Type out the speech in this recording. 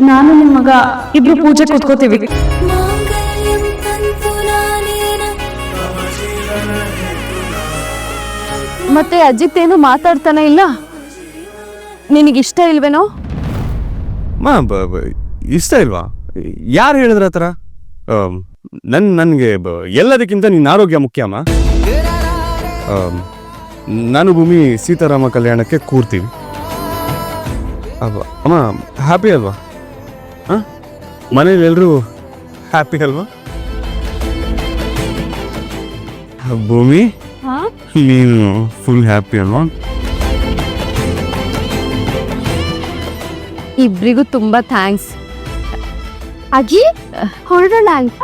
ನಾನು ನಿಮ್ಮ ಮಗ. ಇಬ್ರು ಪೂಜೆ ಕೂತ್ಕೋತೀವಿ. ಮತ್ತೆ ಅಜಿತ್ ಏನು ಮಾತಾಡ್ತಾನೆ ಇಲ್ಲ? ನಿನಗೆ ಇಷ್ಟ ಇಲ್ವೇನೋ? ಮಾ, ಬ- ಬ- ಇಷ್ಟ ಇಲ್ವಾ? ಯಾರು ಹೇಳಿದ್ರ ಆತರ ನನ್, ನನಗೆ ಎಲ್ಲದಕ್ಕಿಂತ ನಿನ್ನ ಆರೋಗ್ಯ ಮುಖ್ಯ ಅಮ್ಮ ನಾನು ಭೂಮಿ ಸೀತಾರಾಮ ಕಲ್ಯಾಣಕ್ಕೆ ಕೂರ್ತೀವಿ. ಅಮ್ಮ ಹ್ಯಾಪಿ ಅಲ್ವಾ? ಹಾಂ? ಮನೇಲಿ ಎಲ್ಲರೂ ಹ್ಯಾಪಿ ಅಲ್ವಾ? ಭೂಮಿ? ನೀನು ಫುಲ್ ಹ್ಯಾಪಿ ಅಲ್ವಾ? ಇಬ್ಬರಿಗೂ ತುಂಬಾ ಥ್ಯಾಂಕ್ಸ್ ಅಜ್ಜಿ ಹೊರಡೋಣ ಅಂತ